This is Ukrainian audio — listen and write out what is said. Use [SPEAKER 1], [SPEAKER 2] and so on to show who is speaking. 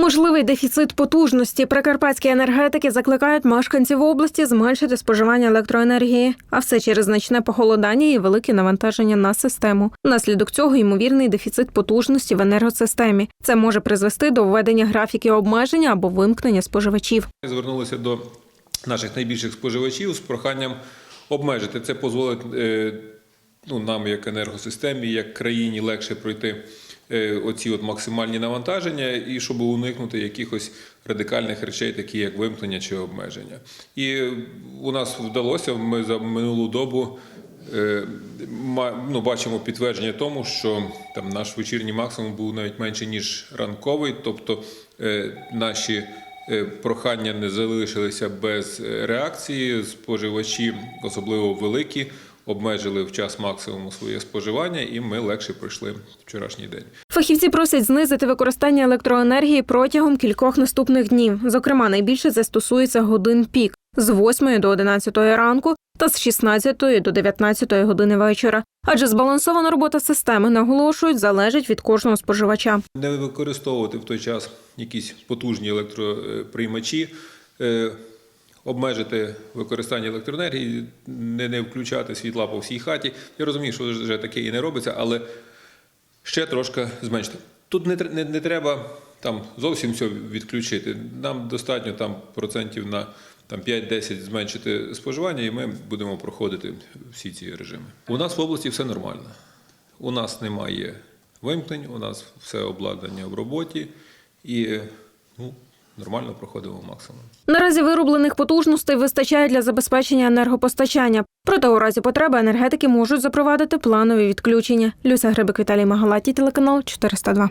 [SPEAKER 1] Можливий дефіцит потужності. Прикарпатські енергетики закликають мешканців області зменшити споживання електроенергії, а все через значне похолодання і велике навантаження на систему. Внаслідок цього ймовірний дефіцит потужності в енергосистемі. Це може призвести до введення графіків обмеження або вимкнення споживачів.
[SPEAKER 2] Ми звернулися до наших найбільших споживачів з проханням обмежити. Це дозволить е, ну, нам, як енергосистемі, як країні, легше пройти оці от максимальні навантаження, і щоб уникнути якихось радикальних речей, такі як вимкнення чи обмеження. І у нас вдалося. Ми за минулу добу. е, Ну, бачимо підтвердження тому, що там наш вечірній максимум був навіть менше ніж ранковий, тобто е, наші е, прохання не залишилися без е, реакції. Споживачі, особливо великі, обмежили в час максимуму своє споживання, і ми легше пройшли вчорашній день.
[SPEAKER 1] Фахівці просять знизити використання електроенергії протягом кількох наступних днів. Зокрема, найбільше це стосується годин пік з 8 до 11 ранку та з 16 до 19 години вечора. Адже збалансована робота системи наголошують залежить від кожного споживача.
[SPEAKER 2] Не використовувати в той час якісь потужні електроприймачі, е, обмежити використання електроенергії, не, не включати світла по всій хаті. Я розумію, що вже таке і не робиться, але ще трошки зменшити. Тут не, не, не треба там зовсім все відключити. Нам достатньо там процентів на там 5-10 зменшити споживання, і ми будемо проходити всі ці режими. У нас в області все нормально. У нас немає вимкнень, у нас все обладнання в роботі і ну, нормально проходимо максимум.
[SPEAKER 1] Наразі вироблених потужностей вистачає для забезпечення енергопостачання. Проте у разі потреби енергетики можуть запровадити планові відключення. Люся Грибик Віталій Магалаті, телеканал 402.